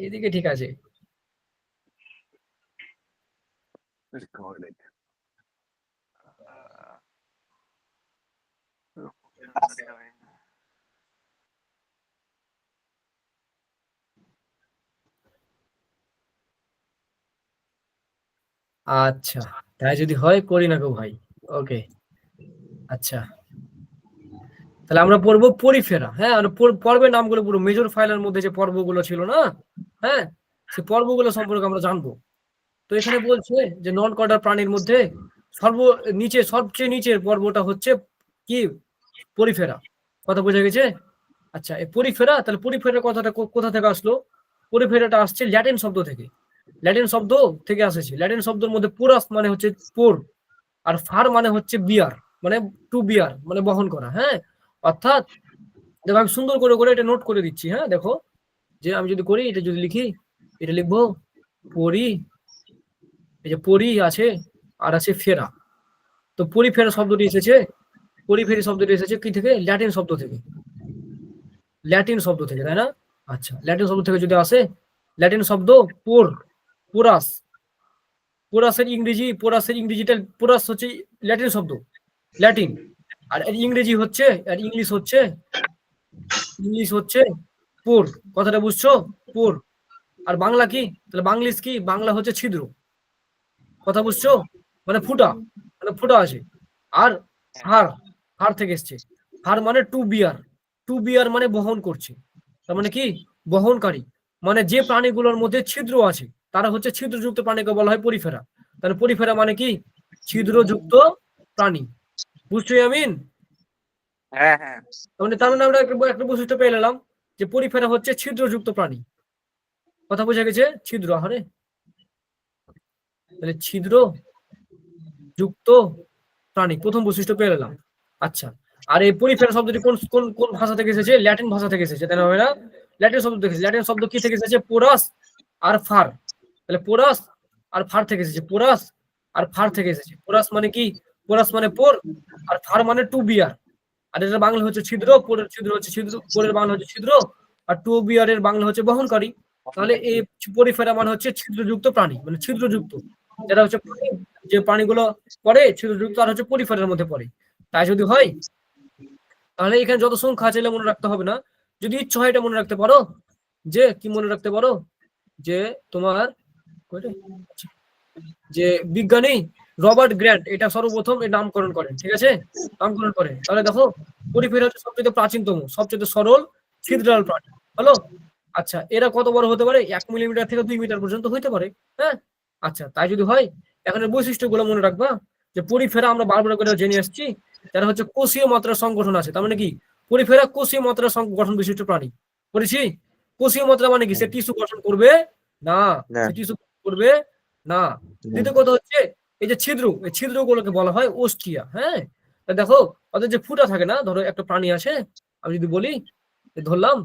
এদিকে ঠিক আছে। আচ্ছা তাই যদি হয় করি না গো ভাই। ওকে আচ্ছা। তাহলে আমরা পড়ব পরিফেরা হ্যাঁ? পর্বের নামগুলো পুরো মেজর ফাইলের মধ্যে যে পর্বগুলো ছিল না হ্যাঁ? সে পর্বগুলো সম্পর্কে আমরা জানব। তো এখানে বলছে যে নন কর্ডার প্রাণীর মধ্যে সর্ব, নিচে, সবচেয়ে নিচের পর্বটা হচ্ছে কি? পরিফেরা। কথা বোঝা গেছে? আচ্ছা এই পরিফেরা, তাহলে পরিফেরা কথাটা কোথা থেকে আসলো? পরিফেরাটা আসছে ল্যাটিন শব্দ থেকে। ল্যাটিন শব্দ থেকে আসেছে। ল্যাটিন শব্দের মধ্যে পুরাস মানে হচ্ছে পোর, আর ফার মানে হচ্ছে বিয়ার মানে টু বিয়ার মানে বহন করা হ্যাঁ? অর্থাৎ দেখো আমি সুন্দর করে করে এটা নোট করে দিচ্ছি হ্যাঁ দেখো, যে আমি যদি করি, এটা যদি লিখি, এটা লিখব, পরি, এই যে পরি আছে, আর আছে ফেরা। তো পরি ফেরা শব্দটি এসেছে, পরি ফেরি শব্দটি এসেছে কি থেকে? ল্যাটিন শব্দ থেকে। ল্যাটিন শব্দ থেকে, তাই না? আচ্ছা ল্যাটিন শব্দ থেকে যদি আসে ল্যাটিন শব্দ পোর, পোরাস। পোরাসের ইংরেজি, পোরাসের ইংরেজিটা, পোরাস হচ্ছে ল্যাটিন শব্দ। ল্যাটিন আর ইংরেজি হচ্ছে, আর ইংলিশ হচ্ছে? ইংলিশ হচ্ছে পোর। কথাটা বুঝছ? পোর। আর বাংলা কি? তাহলে বাংলিশ কি? বাংলা হচ্ছে ছিদ্র। কথা বুঝছ? মানে ফুটা। মানে ফুটা আছে। আর হার। হার থেকে এসছে। হার মানে টু বিয়ার টু বিয়ার মানে বহন করছে। তার মানে কি? বহনকারী। মানে যে প্রাণীগুলোর মধ্যে ছিদ্র আছে, তারা হচ্ছে ছিদ্রযুক্ত প্রাণীকে বলা হয় পরিফেরা। তাহলে পরিফেরা মানে কি? ছিদ্রযুক্ত প্রাণী। বুঝছ আমিন হ্যাঁ হ্যাঁ। মানে তার মানে আমরা একটা বৈশিষ্ট্য পেয়ে নিলাম যে পরিফেরা হচ্ছে ছিদ্রযুক্ত প্রাণী। কথা বোঝা গেছে? ছিদ্র আহারে। তাহলে ছিদ্র যুক্ত প্রাণী প্রথম বৈশিষ্ট্য পেয়ে নিলাম আচ্ছা আর এই পরিফেরা শব্দটি কোন কোন কোন ভাষা থেকে এসেছে? ল্যাটিন ভাষা থেকে এসেছে তাই না হবে না ল্যাটিন শব্দ থেকে ল্যাটিন শব্দ কি থেকে এসেছে? পোরাস আর ফার। তাহলে পোরাস আর ফার থেকে এসেছে। পোরাস আর ফার থেকে এসেছে। পোরাস মানে কি? পোরাস মানে পোর আর ফার মানে টু বিয়ার। আর এটা বাংলা হচ্ছে ছিদ্র পোরের ছিদ্র হচ্ছে ছিদ্র পোরের বাংলা হচ্ছে ছিদ্র আর টু বিয়ার এর বাংলা হচ্ছে বহনকারী। তাহলে এই পরিফেরা মানে হচ্ছে ছিদ্রযুক্ত প্রাণী মানে ছিদ্রযুক্ত। যেটা হচ্ছে প্রাণী, যে প্রাণীগুলো পড়ে ছিদ্রযুক্ত আর হচ্ছে পরিফেরার মধ্যে পড়ে। তাই যদি হয় তাহলে এখানে যত সংখ্যা আছে মনে রাখতে হবে না। যদি ইচ্ছা হয় এটা মনে রাখতে পারো যে কি মনে রাখতে পারো? যে তোমার আচ্ছা। যে বিজ্ঞানী রবার্ট গ্র্যান্ট এটা সর্বপ্রথম এর নামকরণ করেন ঠিক আছে? নামকরণ করেন তাহলে দেখো পরিফেরা হচ্ছে সবচেয়ে প্রাচীনতম সবচেয়ে সরল ছিদ্রাল প্রাণী। হলো? আচ্ছা এরা কত বড় হতে পারে? এক মিলিমিটার থেকে দুই মিটার পর্যন্ত হতে পারে হ্যাঁ? আচ্ছা তাই যদি হয় এখানে বৈশিষ্ট্যগুলো মনে রাখবা যে পরিফেরা আমরা বারবার করে জেনে আসছি যারা হচ্ছে কোষীয় মাত্রার সংগঠন আছে তার মানে কি? পরিফেরা কোষীয় মাত্রার সংগঠন বিশিষ্ট প্রাণী। বলেছি কোষীয় মাত্রা মানে কি? সে টিস্যু গঠন করবে? না। টিস্যু করবে? না। দ্বিতীয় কথা হচ্ছে এই যে ছিদ্র, এই ছিদ্রগুলোকে বলা হয় ওস্টিয়া হ্যাঁ? দেখো, ওদের যে ফুটা থাকে না, ধরো একটা প্রাণী আছে আমি যদি বলি ধরলাম,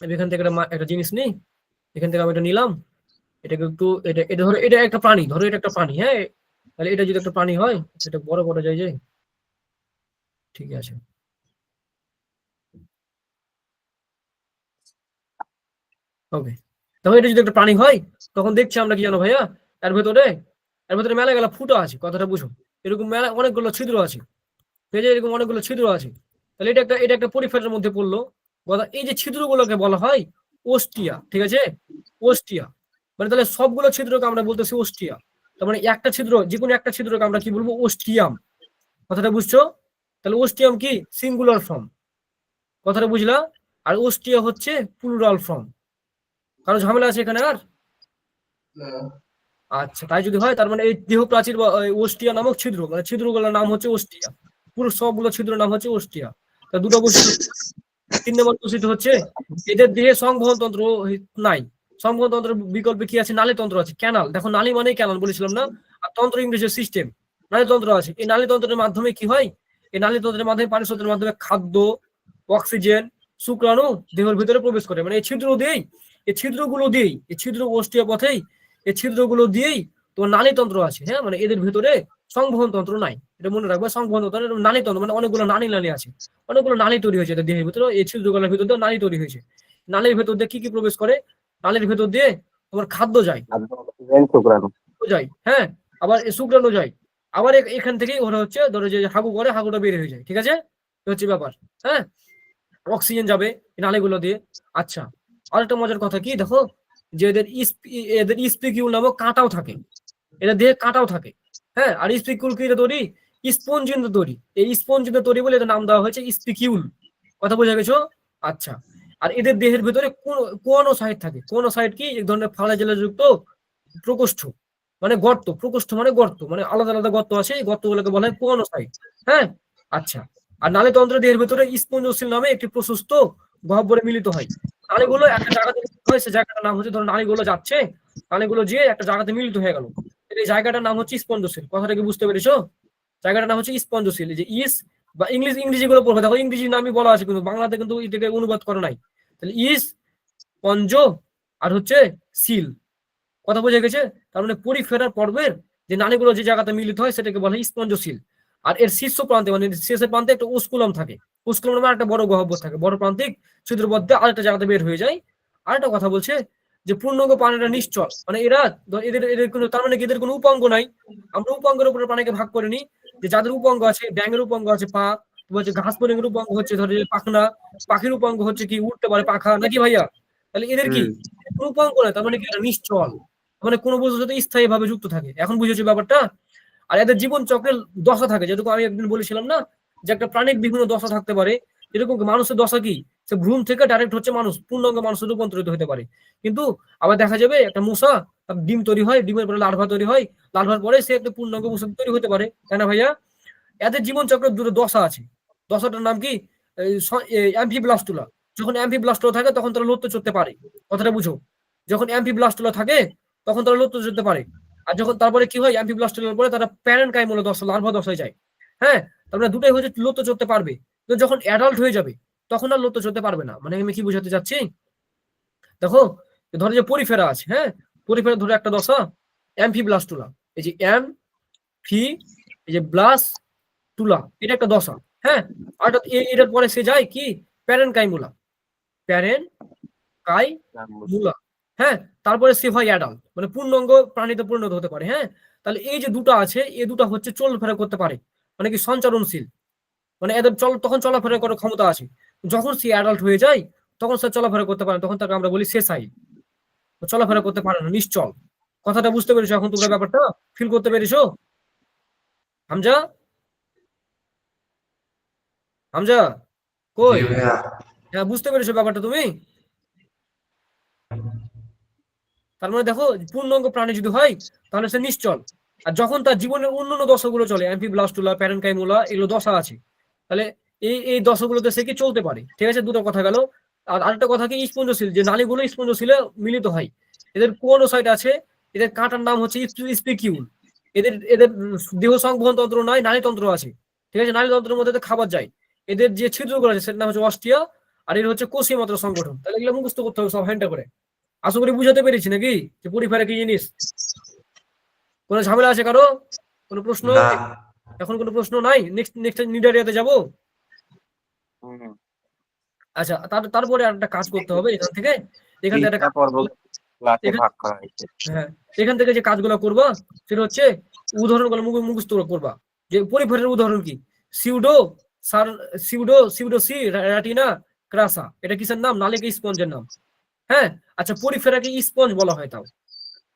আমি এখান থেকে একটা জিনিস নিই, এখান থেকে আমি এটা নিলাম, এটাকে একটু, এটা এটা ধরো, এটা একটা প্রাণী, ধরো এটা একটা প্রাণী হ্যাঁ? তাহলে এটা যদি একটা প্রাণী হয়, সেটা বড় বড় যায় যায় ঠিক আছে। ওকে তখন এটা যদি একটা প্রাণী হয়, তখন দেখছি আমরা কি জানো ভাইয়া? তার ভেতরে এর ভেতরে মেলা গেলা ফুটো আছে, কথাটা বুঝো। এরকম মেলা, অনেকগুলো ছিদ্র আছে। পেজে এরকম অনেকগুলো ছিদ্র আছে। তাহলে এটা একটা এটা একটা পরিফেরের মধ্যে পড়ল। কথা এই যে ছিদ্রগুলোকে বলা হয়, ওস্টিয়া, ঠিক আছে? ওস্টিয়া। মানে তাহলে সবগুলো ছিদ্রকে আমরা বলতেছি ওস্টিয়া। তার মানে একটা ছিদ্র যে কোনো একটা ছিদ্রকে আমরা কি বলব? ওস্টিয়াম। কথাটা বুঝছ? তাহলে ওস্টিয়াম কি? Singular form. কথাটা বুঝলা? আর ওস্টিয়া হচ্ছে প্লুরাল ফর্ম। কারও ঝামেলা আছে এখানে আর? আচ্ছা তাই যদি হয়, তার মানে এই দেহ প্রাচীর বা ওস্টিয়া নামক ছিদ্র মানে ছিদ্রগুলোর নাম হচ্ছে ওস্টিয়া পুরো সবগুলো ছিদ্র নাম হচ্ছে ওস্টিয়া তা দুটো বৈশিষ্ট্য তিন নম্বর বৈশিষ্ট্য হচ্ছে, এদের দেহে সংবহন তন্ত্র নাই। সংবহন তন্ত্রের বিকল্পে কি আছে? নালী তন্ত্র আছে। ক্যানাল। দেখো, নালী মানেই ক্যানাল, বলেছিলাম না? আর তন্ত্র ইংরেজি সিস্টেম নালী তন্ত্র আছে। এই নালী তন্ত্রের মাধ্যমে কি হয়? এই নালী তন্ত্রের মাধ্যমে পানি স্রোতের মাধ্যমে খাদ্য, অক্সিজেন, শুক্রাণু দেহের ভিতরে প্রবেশ করে। মানে এই ছিদ্র দিয়েই, এই ছিদ্রগুলো দিয়েই, এই ছিদ্র ওষ্টিয়া পথেই এই ছিদ্রগুলো দিয়েই তোমার নালী তন্ত্র আছে হ্যাঁ? মানে এদের ভেতরে সংবহন তন্ত্র নাই। এটা মনে রাখবে সংবহন তন্ত্র এটা নালী তন্ত্র মানে অনেকগুলো নালী নালী আছে। অনেকগুলো নালী তৈরি হয়েছে এদের দেহের ভিতরে এই ছিদ্রগুলোর ভিতর দিয়ে নালী তৈরি হয়েছে। নালীর ভেতর দিয়ে কি কি প্রবেশ করে? নালীর ভেতর দিয়ে তোমার খাদ্য যায়। যায় হ্যাঁ? আবার শুক্রাণু যায়। আবার এখান থেকেই ওরা হচ্ছে ধরো যে হাগু করে হাগুটা বের হয়ে যায় ঠিক আছে? হচ্ছে ব্যাপার হ্যাঁ? অক্সিজেন যাবে এই নালীগুলো দিয়ে। আচ্ছা আরেকটা মজার কথা কি দেখো? যে এদের এদের স্পিকিউল নামক কাঁটাও থাকে। এদের দেহে কাঁটাও থাকে। হ্যাঁ আর স্পিকিউল কি এটা তৈরি? স্পঞ্জিন তৈরি। এই স্পঞ্জিন তৈরি বলে এদের নাম দেওয়া হয়েছে স্পিকিউল কথা বোঝা গেছো? আচ্ছা। আর এদের দেহের ভেতরে কোন সাইড থাকে? কোন সাইড কি? এক ধরনের ফালা জেলা যুক্ত প্রকোষ্ঠ। মানে গর্ত। প্রকোষ্ঠ মানে গর্ত। মানে আলাদা আলাদা গর্ত আছে। এই গর্তগুলোকে বলা হয় কোন সাইড হ্যাঁ? আচ্ছা। আর নালীতন্ত্র দেহের ভেতরে স্পঞ্জসিল নামে একটি প্রশস্ত গহ্বরে মিলিত হয়। নালীগুলো একটা জায়গাতে হয় সে জায়গাটার নাম হচ্ছে ধরো নালীগুলো যাচ্ছে নালীগুলো যেয়ে একটা জায়গাতে মিলিত হয়ে গেল। এই জায়গাটার নাম হচ্ছে স্পঞ্জসিল কথাটা কি বুঝতে পেরেছ? জায়গাটার নাম হচ্ছে এই যে ইস বা ইংলিশ ইংরেজি গুলো পড়বে। দেখো ইংরেজি নামই বলা আছে কিন্তু বাংলাতে কিন্তু এটাকে অনুবাদ করা নাই। তাহলে ইস পঞ্জ আর হচ্ছে সিল কথা বোঝা গেছে? তার মানে পরিফেরার পর্বের যে নালীগুলো যে জায়গাতে মিলিত হয় সেটাকে বলা হয় স্পঞ্জশীল আর এর শীর্ষ প্রান্তে মানে শেষের প্রান্তে একটা উস্কুলম থাকে। উস্কুলম মানে একটা বড় গহ্বর থাকে। বড় প্রান্তিক ছিদ্র মধ্যে আরেকটা জায়গাতে বের হয়ে যায়। আরেকটা কথা বলছে যে পূর্ণাঙ্গ প্রাণীরা নিশ্চল। মানে এরা এদের এদের কোনো তার মানে এদের কোনো উপাঙ্গ নাই। আমরা উপাঙ্গের উপরে প্রাণীকে ভাগ করে নিই। যে যাদের উপাঙ্গ আছে ব্যাঙের উপাঙ্গ আছে পা হচ্ছে ঘাস পরিঙের উপাঙ্গ হচ্ছে ধরে পাখনা পাখির উপাঙ্গ হচ্ছে কি উঠতে পারে পাখা নাকি ভাইয়া? তাহলে এদের কি? কোনো উপাঙ্গ নাই তার মানে কি এরা নিশ্চল। মানে কোনো বস্তুর সাথে স্থায়ী ভাবে যুক্ত থাকে। এখন বুঝেছি ব্যাপারটা? আর এদের জীবন চক্রের দশা থাকে। যেরকম আমি একদিন বলেছিলাম না যে একটা প্রাণিক বিভিন্ন দশা থাকতে পারে। এরকম মানুষের দশা কি? সে ভ্রূণ থেকে ডাইরেক্ট হচ্ছে মানুষ, পূর্ণাঙ্গ মানুষের রূপান্তরিত হতে পারে। কিন্তু আবার দেখা যাবে একটা মশা তার ডিম তৈরি হয়, ডিমের পরে লার্ভা তৈরি হয়, লার্ভার পরে সে একটা পূর্ণাঙ্গ মশা তৈরি হতে পারে। তাই না ভাইয়া? এদের জীবন চক্রের দুটো দশা আছে। দশাটার নাম কি? অ্যাম্ফিব্লাস্টুলা যখন অ্যাম্ফিব্লাস্টুলা থাকে, তখন তারা লড়তে চড়তে পারে। কথাটা বুঝো। যখন অ্যাম্ফিব্লাস্টুলা থাকে, তখন তারা লড়তে চড়তে পারে। আর যখন তারপরে কি হয়? অ্যাম্ফিব্লাস্টুলার পরে তারা প্যারেন্ট কাইমূল দশা, লার্ভা দশায় যায়। হ্যাঁ তারপরে দুটাই হচ্ছে লড়তে চড়তে পারবে। তো যখন অ্যাডাল্ট হয়ে যাবে, তখন আর লড়তে চড়তে পারবে না। মানে আমি কি বোঝাতে চাচ্ছি? দেখো, ধরো যে পরিফেরা আছে হ্যাঁ? পরিফেরা ধরে একটা দশা অ্যাম্ফিব্লাস্টুলা এই যে অ্যাম ফি এই যে ব্লাস টুলা এটা একটা দশা হ্যাঁ? এ- এটার পরে সে যায় কি? প্যারেন কাইমুলা প্যারেন কাই মুলা হ্যাঁ? তারপরে সে হয় অ্যাডাল্ট মানে পূর্ণাঙ্গ প্রাণীতে পরিণত হতে পারে হ্যাঁ? তাহলে এই যে দুটো আছে এই দুটো হচ্ছে চলাফেরা করতে পারে। মানে কি সঞ্চারণশীল মানে এদের চল তখন চলাফেরা করার ক্ষমতা আছে। যখন সে অ্যাডাল্ট হয়ে যায় তখন সে চলাফেরা করতে পারে তখন তাকে আমরা বলি সেসাই চলাফেরা করতে পারে না নিশ্চল। কথাটা বুঝতে পেরেছ এখন তোমরা ব্যাপারটা? ফিল করতে পেরেছ? হামজা? হামজা? কই? হ্যাঁ বুঝতে পেরেছ ব্যাপারটা তুমি? তার মানে দেখো পূর্ণাঙ্গ প্রাণী যদি হয় তাহলে সে নিশ্চল। আর যখন তার জীবনের অন্যান্য দশাগুলো চলে অ্যাম্ফিব্লাস্টুলা প্যারেনকাইমুলা এগুলো দশা আছে, তাহলে এই এই দশাগুলোতে সে কি চলতে পারে? ঠিক আছে, দুটো কথা গেল। আর আরেকটা কথা কি স্পঞ্জশীল যে নালীগুলো স্পঞ্জশীলে মিলিত হয়, এদের কোন সাইড আছে, এদের কাঁটার নাম হচ্ছে স্পিকিউল। এদের এদের দেহ সংবহন তন্ত্র নয় নালীতন্ত্র আছে। ঠিক আছে নালীতন্ত্রের মধ্যে খাবার যায়। এদের যে ছিদ্রগুলো আছে, সেটার নাম হচ্ছে অস্টিয়া, আর এর হচ্ছে কোষীয় মাত্র সংগঠন। তাহলে এগুলো মুখস্থ করতে হবে সব হ্যান্ডটা করে। আশা করি বুঝাতে পেরেছি নাকি? যে পরিফেরা কি জিনিস? কোনো ঝামেলা আছে কারও? কোনো প্রশ্ন? এখন কোনো প্রশ্ন নাই? নেক্সট নেক্সট নিডারিয়াতে যাব? আচ্ছা তার তারপরে একটা কাজ করতে হবে এখান থেকে। এখান থেকে একটা হ্যাঁ এখান থেকে যে কাজগুলো করবা সেটা হচ্ছে উদাহরণগুলো মুখ- মুখস্থ করবা। যে পরিফেরের উদাহরণ কি? সিউডো সার সিউডো সিউডো সি র্যাটিনা ক্রাসা। এটা কিসের নাম? নালিকা স্পঞ্জের নাম। হ্যাঁ আচ্ছা পরিফেরাকে স্পঞ্জ বলা হয় তাও।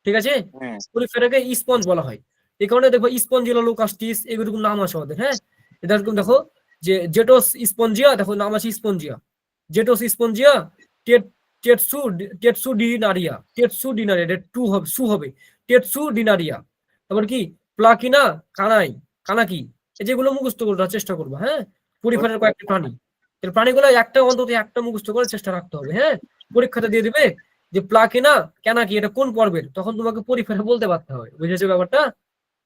ঠিক আছে? হুম পরিফেরাকে স্পঞ্জ বলা হয়। এই কারণে দেখো স্পঞ্জিলা লোকাস্টিস এগুলো নাম আছে ওদের হ্যাঁ? এটা এরকম দেখো যে জেটোস স্পঞ্জিয়া দেখো নাম আছে স্পঞ্জিয়া। জেটোস স্পঞ্জিয়া টেট টেটসু টেটসু ডিনারিয়া টেটসু ডিনারিয়া এটা টু হবে সু হবে। টেটসু ডিনারিয়া। তারপর কি? প্লাকিনা কানাই কানাকি এই যেগুলো মুখস্থ করার চেষ্টা করব হ্যাঁ? পরিফেরার কয়েকটা প্রাণী। প্রাণীগুলো একটা অন্তত একটা মুখস্থ করার চেষ্টা রাখতে হবে হ্যাঁ? পরীক্ষাতে দিয়ে দিবে যে প্লাকিনা কেনা কি, এটা কোন পর্বের? তখন তোমাকে পরিফেরা বলতে পারতে হবে বুঝেছ ব্যাপারটা?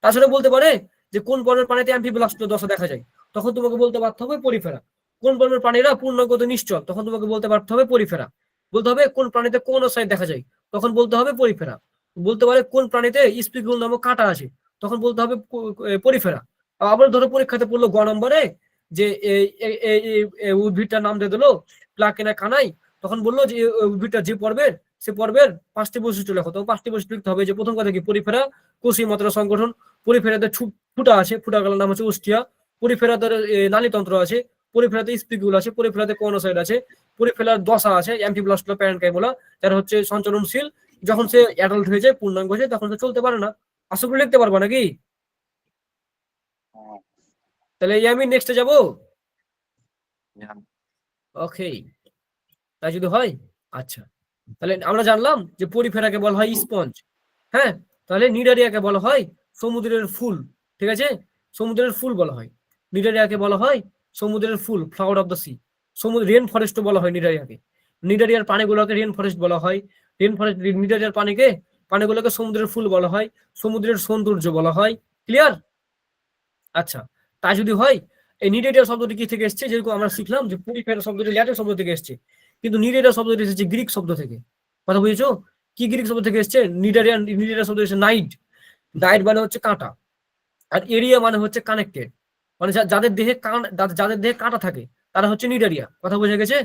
তাছাড়া বলতে পারে যে কোন পর্বের প্রাণীতে অ্যাম্ফিব্লাস্ট দশা দেখা যায়? তখন তোমাকে বলতে পারতে হবে পরিফেরা। কোন পর্বের প্রাণীরা পূর্ণগত নিশ্চল? তখন তোমাকে বলতে পারতে হবে পরিফেরা। বলতে হবে কোন প্রাণীতে কোন সাইড দেখা যায়? তখন বলতে হবে পরিফেরা। বলতে পারে কোন প্রাণীতে স্পিকুল নামক কাঁটা আছে? তখন বলতে হবে পরিফেরা। আবার ধরো পরীক্ষাতে পড়ল গ নম্বরে যে উদ্ভিদটার নাম দিয়ে দিলো প্লাকেনা কানাই তখন বলল যে উদ্ভিদটা যে পর্বের সে পর্বের পাঁচটি বৈশিষ্ট্য লেখো। তো পাঁচটি বৈশিষ্ট্য লিখতে হবে যে প্রথম কথা কি? পরিফেরা কোষী মাত্রা সংগঠন। পরিফেরাতে ফুটা আছে ফুটাগুলোর নাম হচ্ছে উষ্টিয়া পরিফেরাতে নালীতন্ত্র আছে পরিফেরাতে স্পিকিউল আছে পরিফেরাতে কোনোসাইড আছে পরিফেরার দশা আছে অ্যাম্পিব্লাস্টুলা প্যারেন্কাইমোলা যারা হচ্ছে সঞ্চালনশীল। যখন সে অ্যাডাল্ট হয়ে যায় পূর্ণাঙ্গ হয়ে যায় তখন সে চলতে পারে না। আশা করি লিখতে পারব নাকি? হ্যাঁ, তাহলে এই আমি নেক্সটে যাব। ওকে তাই যদি হয় আচ্ছা। তাহলে আমরা জানলাম যে পরিফেরাকে বলা হয় স্পঞ্জ হ্যাঁ? তাহলে নিডারিয়াকে বলা হয় সমুদ্রের ফুল, ঠিক আছে? সমুদ্রের ফুল বলা হয়। নিডারিয়াকে বলা হয় সমুদ্রের ফুল ফ্লাওয়ার অফ দ্য সি সমুদ্র রেন ফরেস্ট বলা হয় নিডারিয়াকে। নিডারিয়ার পানিগুলোকে রেন ফরেস্ট বলা হয়। রেন ফরেস্ট নিডারিয়ার পানিকে, পানিগুলোকে সমুদ্রের ফুল বলা হয়। সমুদ্রের সৌন্দর্য বলা হয়। ক্লিয়ার আচ্ছা তাই যদি হয়, এই নিডেরিয়া শব্দটি কি থেকে এসেছে? যেরকম আমরা শিখলাম যে পুরিফেরা শব্দটি ল্যাটিন শব্দ থেকে এসেছে। কিন্তু নিডেরিয়া শব্দটি এসেছে গ্রিক শব্দ থেকে। কথা বুঝেছ? কি গ্রিক শব্দ থেকে এসেছে? নিডারিয়া নিডেরিয়া শব্দ এসেছে নাইট। নাইট মানে হচ্ছে কাঁটা। আর এরিয়া মানে হচ্ছে কানেক্টেড। মানে যাদের দেহে কান যাদের দেহে কাঁটা থাকে, তারা হচ্ছে নিডারিয়া। কথা বোঝা গেছে?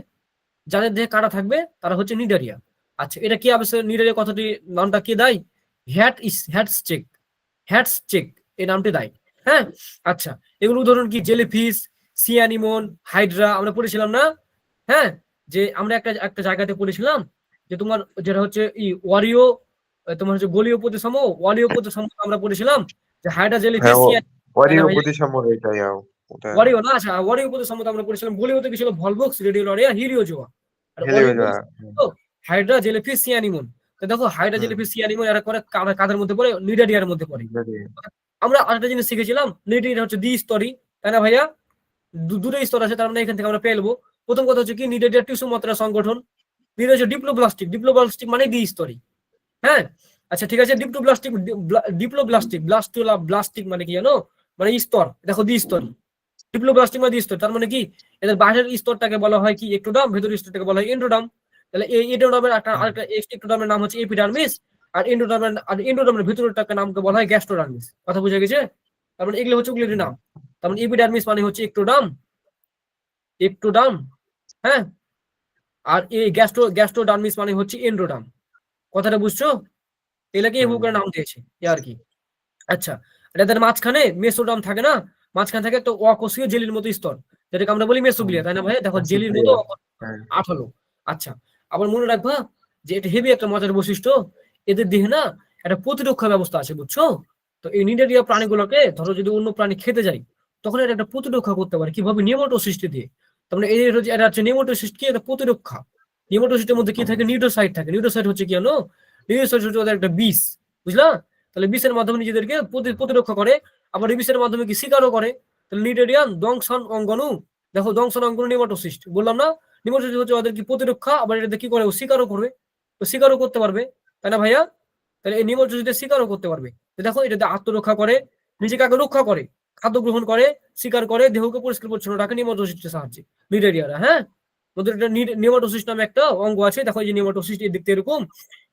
যাদের দেহে কাঁটা থাকবে, তারা হচ্ছে নিডারিয়া। আচ্ছা এটা কি অবশ্যই নিডারিয়া কথাটি নামটা কি দেয়? Hat is hats check. Hats check এই নামটি দেয়। হ্যাঁ? আচ্ছা এগুলো উদাহরণ কি? জেলিফিশ সিয়ানিমন, হাইড্রা, আমরা পড়েছিলাম না? হ্যাঁ? যে আমরা একটা একটা জায়গাতে পড়েছিলাম যে তোমার যেটা হচ্ছে ই ওয়ারিও তোমার হচ্ছে গলীয় প্রতিসম ওয়ারিও প্রতিসম আমরা পড়েছিলাম যে হাইড্রা জেলিফিশ হ্যাঁ, ওয়ারিও প্রতিসম এটাই আও ওয়ারিও না আচ্ছা ওয়ারিও প্রতিসম আমরা পড়েছিলাম গলীয়তে কি ছিল ভলভক্স রেডিওলরিয়া হিলিওজোয়া। আর হাইড্রা জেলিফিশ সি তো দেখো হাইড্রা হুম। জেলিফিশ সি এরা করে কাদের- মধ্যে পড়ে? নিডারিয়ার মধ্যে পড়ে। আমরা আরেকটা জিনিস শিখেছিলাম নিডেরিয়া হচ্ছে দ্বি স্তরই। তাই না ভাইয়া? দুটো স্তর আছে তার মানে এখান থেকে আমরা পেয়ে নেব প্রথম কথা হচ্ছে কি নিডেরিয়া টিস্যু মাত্রা সংগঠন দ্বিতীয় হচ্ছে ডিপ্লোব্লাস্টিক ডিপ্লোব্লাস্টিক মানে দ্বি স্তরই হ্যাঁ? আচ্ছা ঠিক আছে ডিপ্লোব্লাস্টিক ডিপ্লোব্লাস্টিক ব্লাস্টুলা ব্লাস্টিক মানে কি জানো? মানে স্তর দেখো দ্বি স্তরই ডিপ্লোব্লাস্টিক মানে দ্বি স্তর তার মানে কি? এদের বাইরের স্তরটাকে বলা হয় কি একটোডাম ভেতরের স্তরটাকে বলা হয় এন্ডোডাম তাহলে এই এন্ডোডামের একটা আরেকটা একটোডামের নাম হচ্ছে এপিডার্মিস আর এন্ডোডামের আর এন্ডোডামের ভেতরটাকে নামকে বলা হয় গ্যাস্ট্রোডার্মিস কথা বুঝে গেছে? তার মানে এগুলো হচ্ছে ওগুলোর নাম। তার মানে এপিডার্মিস মানে হচ্ছে একটোডাম একটোডাম হ্যাঁ? আর এই গ্যাস্ট্রো গ্যাস্ট্রোডার্মিস মানে হচ্ছে এন্ডোডাম কথাটা বুঝছ? এলাকে এই হুম। নাম দিয়েছে এ আর কি। আচ্ছা এদের মাঝখানে মেসোডাম থাকে না? মাঝখানে থাকে তো অকোষীয় জেলির মতো স্তর। যেটাকে আমরা বলি মেসোগ্লিয়া তাই না ভাই দেখো জেলির মতো হ্যাঁ। আঠালো। আচ্ছা আবার মনে রাখবা যে এটা হেভি একটা মজার বৈশিষ্ট্য এদের দেহে না একটা প্রতিরক্ষা ব্যবস্থা আছে বুঝছ? তো এই নিডারিয়া প্রাণীগুলোকে ধরো যদি অন্য প্রাণী খেতে যায় তখন এটা একটা প্রতিরক্ষা করতে পারে। কীভাবে? নিয়মটো সৃষ্টি দিয়ে। তার মানে এটা হচ্ছে নিয়মটো সৃষ্টি একটা প্রতিরক্ষা। নিয়মটো মধ্যে কি থাকে? নিউট্রোসাইড থাকে। নিউট্রোসাইড হচ্ছে কি জানো? নিউট্রোসাইড হচ্ছে ওদের একটা বিষ, বুঝলা? তাহলে বিষের মাধ্যমে নিজেদেরকে প্রতি- প্রতিরক্ষা করে। আবার এই বিষের মাধ্যমে কি শিকারও করে। তাহলে নিডেরিয়ান দংশন অঙ্গনু। দেখো, দংশন অঙ্গনু নিমাটোসিস্ট বললাম না? নিমাটোসিস্ট হচ্ছে ওদের কি প্রতিরক্ষা? আবার এটা কি করে? ও শিকারও করবে। তো শিকারও করতে পারবে। তাই না ভাইয়া? তাহলে এই নিমাটোসিস্টে শিকারও করতে পারবে। দেখো, এটাতে আত্মরক্ষা করে, নিজেকে আগে রক্ষা করে। খাদ্য গ্রহণ করে শিকার করে দেহকে পরিষ্কার পরিচ্ছন্ন রাখে নিমাটোসিস্টের সাহায্যে। নিডেরিয়ারা হ্যাঁ? ওদের একটা নিমাটোসিস্ট নামে একটা অঙ্গ আছে দেখো এই যে নিমাটোসিস্ট এই দেখতে এরকম।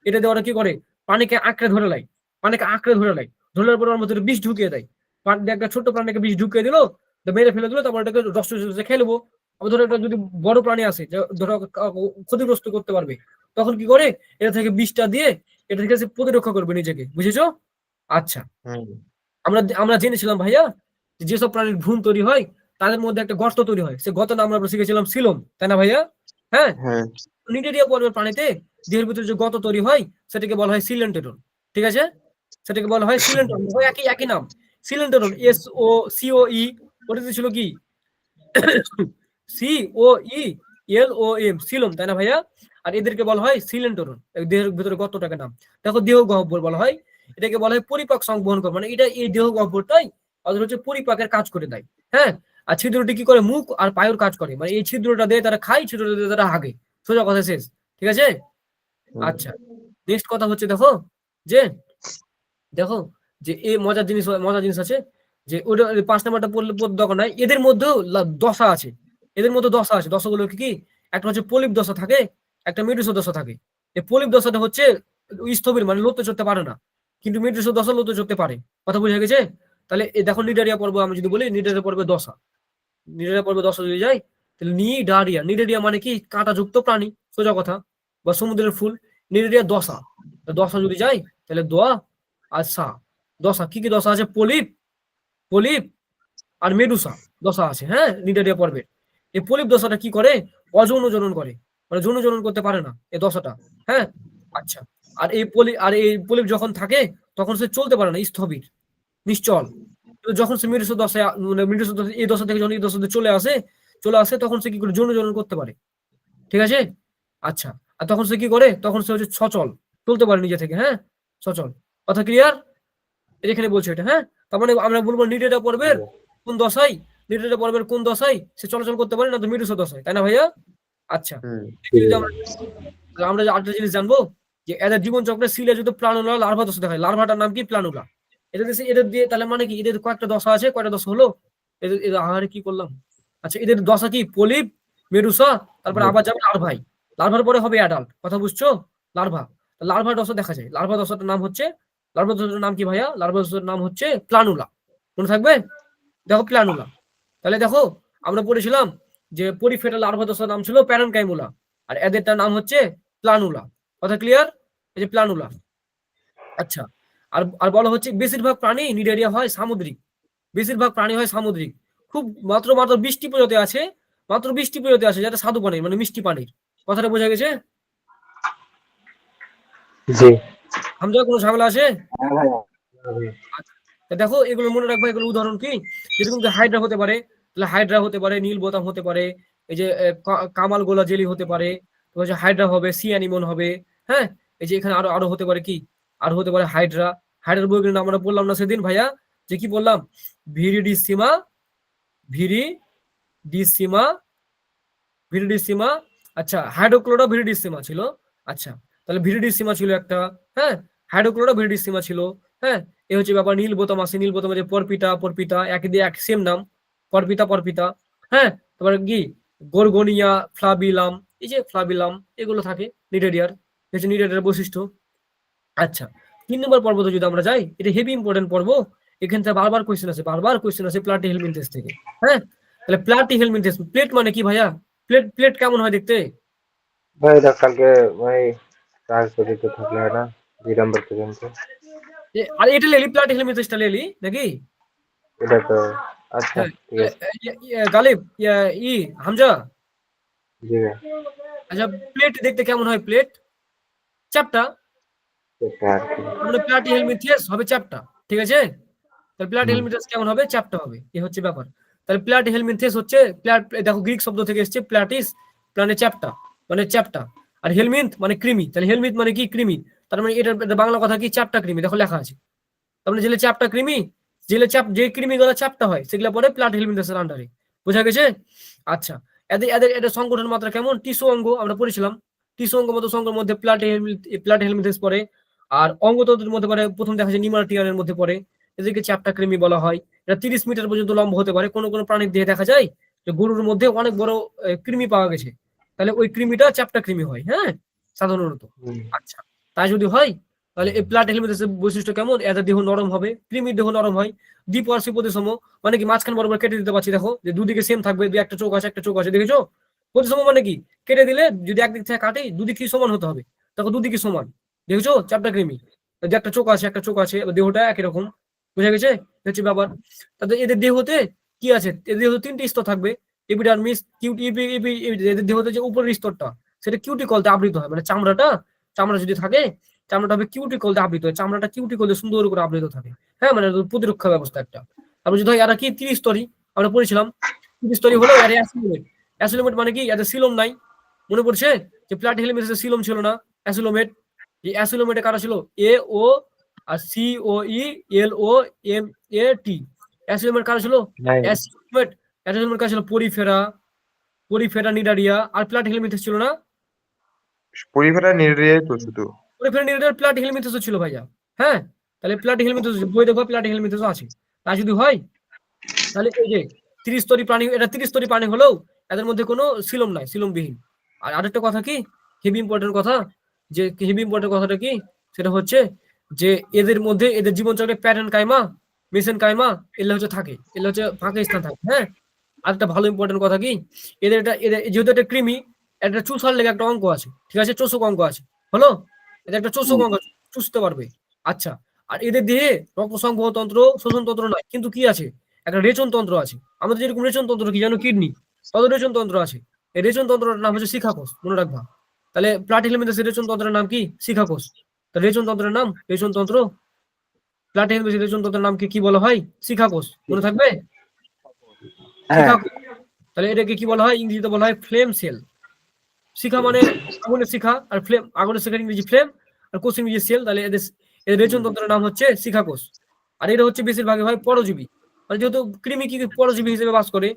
এটা দিয়ে ওরা কি করে? পানিকে আঁকড়ে ধরে লাই পানিকে আঁকড়ে ধরে লাই ধরার পর ওর মধ্যে বিষ ঢুকিয়ে দেয়। পানি একটা ছোট্ট প্রাণীকে বিষ ঢুকিয়ে দিল মেরে ফেলে দিল তারপর এটাকে রস নেব। আবার ধরো একটা যদি বড় প্রাণী আসে ধরো ক্ষতিগ্রস্ত করতে পারবে তখন কি করে? এটা থেকে বিষটা দিয়ে এটা থেকে প্রতিরক্ষা করবে নিজেকে বুঝেছ? আচ্ছা। আমরা আমরা জেনেছিলাম ভাইয়া যেসব প্রাণীর ভ্রূণ তৈরি হয় তাদের মধ্যে একটা গর্ত তৈরি হয়। সে গত নাম আমরা শিখেছিলাম সিলম তাই না ভাইয়া? হ্যাঁ? হ্যাঁ। নিডেরিয়া পর্বের প্রাণীতে দেহের ভিতরে যে গত তৈরি হয় সেটাকে বলা হয় সিলেন্টেরন ঠিক আছে? সেটাকে বলা হয় সিলেন্টেরন একই একই নাম। Coelenteron S O C O E ওটাতে ছিল কি? C O E L O M Silam তাই না ভাইয়া? আর এদেরকে বলা হয় সিলেন্টেরন দেহের ভিতরে গতটাকে নাম। দেখো দেহ গহ্বর বলা হয়। এটাকে বলা হয় পরিপাক সংবহন করে। মানে এটা এই দেহ গহ্বরটাই ওদের হচ্ছে পরিপাকের কাজ করে দেয় হ্যাঁ? আর ছিদ্রটি কি করে? মুখ আর পায়ের কাজ করে। মানে এই ছিদ্রটা দিয়ে তারা খায় ছিদ্রটা দিয়ে তারা হাগে। সোজা কথা শেষ ঠিক আছে? আচ্ছা নেক্সট কথা হচ্ছে দেখো যে দেখো যে এই মজার জিনিস মজার জিনিস আছে যে ওটা পাঁচ নাম্বারটা পড়লে দরকার নাই। এদের মধ্যেও দশা আছে। এদের মধ্যে দশা আছে। দশাগুলো কি কি? একটা হচ্ছে পলিপ দশা থাকে একটা মেডুস দশা থাকে। এই পলিপ দশাটা হচ্ছে স্থবির মানে লড়তে চড়তে পারে না। কিন্তু মেডুস দশা লড়তে চড়তে পারে। কথা বুঝে গেছে? তাহলে দেখো নিডারিয়া পর্ব আমি যদি বলি, নিডারিয়া পর্বে দশা। নিডারিয়া পর্বে দশা যদি যাই, তাহলে নিডারিয়া। নিডারিয়া মানে কি? কাঁটাযুক্ত প্রাণী, সোজা কথা, বা সমুদ্রের ফুল। নিউরেরিয়া দশা। দশা যদি যাই, তাহলে দোয়া আর সা। দশা, কি কি দশা আছে? পলিপ পলিপ আর মেডুসা দশা আছে হ্যাঁ? নিডারিয়া পর্বে। এই পলিপ দশাটা কি করে? অযৌন জনন করে। মানে যৌন জনন করতে পারে না এই দশাটা হ্যাঁ? আচ্ছা। আর এই পলি, আর এই পলিপ যখন থাকে, তখন সে চলতে পারে না, স্থবির। নিশ্চল। যখন সে মৃদুষ দশা- এই দশা থেকে যখন এই দশাতে চলে আসে চলে আসে তখন সে কি করে যৌন জনন করতে পারে? ঠিক আছে? আচ্ছা। আর তখন সে কি করে? তখন সে হচ্ছে সচল। চলতে পারে নিজে থেকে হ্যাঁ? সচল। কথা ক্লিয়ার এখানে বলছে এটা হ্যাঁ? তার মানে আমরা বলব নিডেটা পর্বের কোন দশায় নিডেটা পর্বের কোন দশায় সে চলাচল করতে পারে না তো মৃদুষ দশায় তাই না ভাইয়া? আচ্ছা। আমরা আরেকটা জিনিস জানব যে এদের জীবন চক্রে সিলে যদি প্লানুলা লার্ভা দশা দেখায়। লার্ভাটার নাম কি? প্লানুলা। এদের দেশে এদের দিয়ে তাহলে মানে কি, এদের কয়েকটা দশা আছে, কয়টা দশা হলো? এদের এদের, আহারে কি করলাম? আচ্ছা এদের দশা কি? পলিপ মেরুসা তারপরে আবার যাবে লার্ভাই লার্ভার পরে হবে অ্যাডাল্ট কথা বুঝছ? লার্ভা। লার্ভা দশা দেখা যায়। লার্ভা দশাটার নাম হচ্ছে, লার্ভা দশাটার নাম কি ভাইয়া? লার্ভা দশার নাম হচ্ছে প্লানুলা মনে থাকবে? দেখো প্লানুলা তাহলে দেখো, আমরা পড়েছিলাম যে পরিফেটা লার্ভা দশার নাম ছিল প্যারানকাইমুলা আর এদেরটার নাম হচ্ছে প্লানুলা কথা ক্লিয়ার এই যে প্লানুলা আচ্ছা। আর আর বলা হচ্ছে বেশিরভাগ প্রাণী নিডেরিয়া হয় সামুদ্রিক। বেশিরভাগ প্রাণী হয় সামুদ্রিক। খুব মাত্র মাত্র বৃষ্টি প্রজাতি আছে মাত্র বৃষ্টি প্রজাতি আছে যেটা স্বাদু পানির মানে মিষ্টি পানির। কথাটা বোঝা গেছে? জি। হামজা কোনো ঝামেলা আছে? তা দেখো এগুলো মনে রাখব এগুলো উদাহরণ কি? যেরকম যে হাইড্রা হতে পারে তাহলে হাইড্রা হতে পারে নীল বোতাম হতে পারে এই যে কামাল গোলা জেলি হতে পারে হাইড্রা হবে সি অ্যানিমন হবে হ্যাঁ? এই যে এখানে আরও আরও হতে পারে কি? আরও হতে পারে হাইড্রা। হাইড্রার বইগুলো আমরা বললাম না সেদিন, ভাইয়া। যে কি বললাম? ভিরিডিসিমা ভিরি ডিসিমা ভিরিডিসিমা। আচ্ছা হাইড্রোক্লোরা ভিরিডিসিমা ছিল। আচ্ছা তাহলে ভিরিডিসিমা ছিল একটা হ্যাঁ? হাইড্রোক্লোরা ভিরিডিসিমা ছিল হ্যাঁ? এ হচ্ছে ব্যাপার, নীল বোতাম আছে। নীল বোতামে যে পরপিটা পরপিতা, এক দিয়ে এক সেম নাম। পরপিতা পরপিতা হ্যাঁ? তারপরে কি? গোরগোনিয়া, ফ্লাবিলাম, এই যে ফ্লাবিলাম, এগুলো থাকে, নিডেরিয়ার। হচ্ছে নিডেরিয়ার বৈশিষ্ট্য। আচ্ছা তিন নম্বর পর্বতে যদি আমরা যাই এটা হেভি ইম্পর্টেন্ট পর্ব। এখান থেকে বারবার কোয়েশ্চেন আছে বারবার কোয়েশ্চেন আছে প্লাটি হেলমিনটেস থেকে হ্যাঁ? তাহলে প্লাটি হেলমিনটেস প্লেট মানে কি ভাইয়া? প্লেট প্লেট কেমন হয় দেখতে? ভাই এটা কালকে ভাই কাজ করতে থাকলে হয় না দুই নম্বর পর্যন্ত এ- আর এটা লেলি প্লাটি হেলমিনটেসটা লেলি নাকি? এটা তো আচ্ছা হ্যাঁ। ঠিক আছে। এ- এ- এ- গালিব ইয়া- ই হামজা? জি ভাই। আচ্ছা প্লেট দেখতে কেমন হয় প্লেট চ্যাপটা এটা আর কি মানে প্লাটি হেলমিথিয়াস হবে চ্যাপটা ঠিক আছে? তাহলে প্লাটি। হেলমিথিয়াস কেমন হবে? চ্যাপটা হবে হচ্ছে ব্যাপার। তাহলে প্লাটি হেলমিথিয়াস হচ্ছে প্লাট দেখো গ্রিক শব্দ থেকে এসেছে প্লাটিস মানে চ্যাপটা মানে চ্যাপটা আর হেলমিন্থ মানে কৃমি তাহলে হেলমিথ মানে কি কৃমি? তার মানে এটা এটা বাংলা কথা কি? চ্যাপটা কৃমি দেখো লেখা আছে। তার মানে জেলে চ্যাপটা কৃমি জেলে চাপ যে কৃমিগুলো চ্যাপটা হয় সেগুলো পরে প্লাট হেলমিথিয়াসের আন্ডারে বোঝা গেছে? আচ্ছা এদের এদের এদের সংগঠন মাত্রা কেমন? টিস্যু অঙ্গ আমরা পড়েছিলাম। টিস্যু অঙ্গ মতো সংঘের মধ্যে প্লাট প্লাট হেলমিথিয়াস পড়ে। আর অঙ্গতন্ত্রের মধ্যে পড়ে প্রথম দেখা যায় নিমাটিয়ানের মধ্যে পড়ে। এদেরকে চ্যাপটা কৃমি বলা হয়। এটা তিরিশ মিটার পর্যন্ত লম্বা হতে পারে। কোনো কোনো প্রাণীর দেহে দেখা যায় যে গরুর মধ্যে অনেক বড় কৃমি পাওয়া গেছে। তাহলে ওই কৃমিটা চ্যাপ্টা কৃমি হয় হ্যাঁ? সাধারণত। আচ্ছা তাই যদি হয় তাহলে এই প্লাট হেলমেটের বৈশিষ্ট্য কেমন? এদের দেহ নরম হবে কৃমির দেহ নরম হয়। দ্বীপ আর দ্বিপার্শ্ব প্রতিসম মানে কি মাঝখান বরাবর কেটে দিতে পারছি দেখো? যে দুদিকে সেম থাকবে দুই একটা চোখ আছে একটা চোখ আছে দেখেছ? প্রতিসম মানে কি? কেটে দিলে যদি একদিক থেকে কাটে দুদিক সমান হতে হবে? দেখো দুদিকে সমান। দেখেছ? চারটা কৃমি যে একটা চোখ আছে, একটা চোখ আছে, দেহটা একই রকম। বুঝা গেছে? হচ্ছে ব্যাপার। তাদের এদের দেহতে কি আছে? এদের দেহতে তিনটি স্তর থাকবে। এপিডার্মিস কিউটি এদের দেহতে যে উপরের স্তরটা, সেটা কিউটিকলতে আবৃত হয়। মানে চামড়াটা, চামড়া যদি থাকে, চামড়াটা হবে কিউটিকলতে আবৃত হয়। চামড়াটা কিউটিকলতে সুন্দর করে আবৃত থাকে। হ্যাঁ মানে প্রতিরক্ষা ব্যবস্থা একটা। তারপর যদি হয়, এরা কি? ত্রিস্তরী আমরা পড়েছিলাম ত্রিস্তরী হলো এর অ্যাসিলোমেট। অ্যাসিলোমেট মানে কি? এদের সিলম নাই। মনে পড়ছে? যে প্লাট হেলিমেটের সিলম ছিল না। অ্যাসিলোমেট এই অ্যাসিলোমেটে কারা ছিল? A O R C O E L O M A T. Acoelomate কারা ছিল? অ্যাসিলোমেট অ্যাসিলোমেট কারা ছিল? পরিফেরা পরিফেরা নিডারিয়া আর প্লাট হেলমিথেস ছিল না? পরিফেরা নির্দেয় তো শুধু। পরিফেরা নিডারিয়া প্লাট হেলমিথেসও ছিল ভাইয়া। হ্যাঁ? তাহলে প্লাট হেলমিথেস বই দেখো প্লাট হেলমিথেসও আছে। তা যদি হয় তাহলে এই যে ত্রিস্তরী প্রাণী এটা ত্রিস্তরী প্রাণী হলেও এদের মধ্যে কোনো সিলম নাই সিলমবিহীন। আর আরেকটা কথা কি? হেভি ইম্পর্টেন্ট কথা যে হেভি ইম্পর্টেন্ট কথাটা কি? সেটা হচ্ছে যে এদের মধ্যে এদের জীবনচক্রে প্যাটার্ন কাইমা মেসেন কাইমা এগুলো হচ্ছে থাকে। এগুলো হচ্ছে ফাঁকা স্থান থাকে হ্যাঁ? আর একটা ভালো ইম্পর্টেন্ট কথা কি? এদের এটা এদের যেহেতু একটা কৃমি একটা চুষার লেগে একটা অঙ্ক আছে ঠিক আছে? চোষক অঙ্ক আছে হলো? এটা একটা চোষক অঙ্গ চুষতে পারবে। আচ্ছা আর এদের দেহে রক্ত সংগ্রহ তন্ত্র শোষণ তন্ত্র নয় কিন্তু কি আছে? একটা রেচন তন্ত্র আছে। আমাদের যেরকম রেচন তন্ত্র কি জানো? কিডনি। কত রেচন তন্ত্র আছে। এই রেচন তন্ত্রটার নাম হচ্ছে শিখাকোষ মনে রাখবা। তাহলে প্লাটিহেলমিন্থাসের রেচন তন্ত্রের নাম কি? শিখাকোষ। তা রেচন তন্ত্রের নাম রেচন তন্ত্র প্লাটিহেলমিন্থাসের রেচন তন্ত্রের নাম কি বলা হয়? শিখাকোষ। মনে থাকবে? হ্যাঁ। তাহলে এটাকে কি বলা হয়? ইংরেজিতে বলা হয় ফ্লেম সেল শিখা মানে আগুনের শিখা আর ফ্লেম আগুনের শিখার ইংরেজি ফ্লেম আর কোষ ইংরেজি সেল তাহলে এদের এদের রেচন তন্ত্রের নাম হচ্ছে শিখাকোষ। আর এটা হচ্ছে বেশিরভাগই হয় পরজীবী। মানে যেহেতু কৃমি কি পরজীবী হিসেবে বাস করে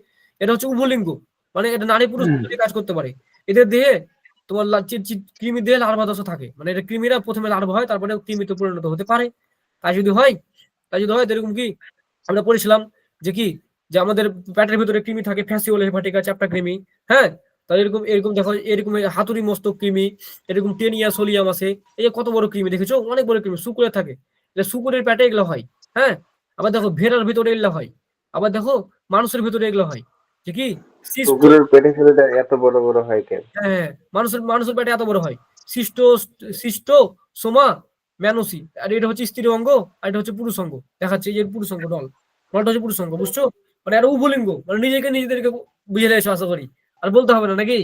এটা হচ্ছে উভলিঙ্গ। মানে এটা নারী পুরুষ কাজ করতে পারে। এদের দেহে তোমার লা- চি- চি- কৃমি দেহে লার্ভা দশা থাকে। মানে এটা কৃমিরা প্রথমে লার্ভা হয়, তারপরে কৃমিতে পরিণত হতে পারে। তাই যদি হয়, তাই যদি হয় এরকম কি আমরা পড়েছিলাম যে কি, যে আমাদের পেটের ভিতরে কৃমি থাকে ফ্যাসিওল হেপাটিকা চ্যাপ্টা কৃমি হ্যাঁ? তাহলে এরকম এরকম দেখো, এরকম হাতুড়ি মস্তক কৃমি, এরকম টেনিয়া, সোলিয়াম আছে, এই যে কত বড় কৃমি দেখেছ? অনেক বড় কৃমি শুকুরে থাকে। শুকুরের পেটে এগুলো হয় হ্যাঁ? আবার দেখো, ভেড়ার ভিতরে এগুলো হয়। আবার দেখো, মানুষের ভিতরে এগুলো হয়। যে কি? কুকুরের পেটে ছেলেটা এত বড় বড় হয় কেন? হ্যাঁ মানুষের মানুষের পেটে এত বড় হয়। সিস্টো সিস্টো সোমা ম্যানোসি আর এটা হচ্ছে স্ত্রী অঙ্গ আর এটা হচ্ছে পুরুষ অঙ্গ। দেখাচ্ছে যে পুরুষ অঙ্গ ডল ডলটা হচ্ছে পুরুষ অঙ্গ বুঝছ? মানে আর উভলিঙ্গ মানে নিজেকে নিজেদেরকে বুঝে লেছো আশা করি। আর বলতে হবে না নাকি?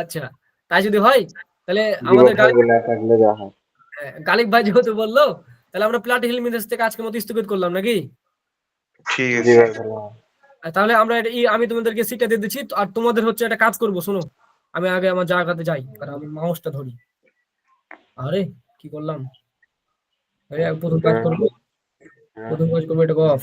আচ্ছা তাই যদি হয় তাহলে আমাদের গালিব হয়। হ্যাঁ, গালিব ভাই যেহেতু বলল তাহলে আমরা প্লাটি হিলমিন্দাস থেকে আজকের মতো স্থগিত করলাম নাকি? ঠিক আছে। হয়। তাহলে আমরা আমি তোমাদেরকে সিটটা দিয়ে দিচ্ছি আর তোমাদের হচ্ছে একটা কাজ করব শোনো। আমি আগে আমার জায়গাতে যাই আর আমি মাউসটা ধরি। আরে কি করলাম? আরে প্রথম কাজ করব? প্রথম কাজ করব এটা অফ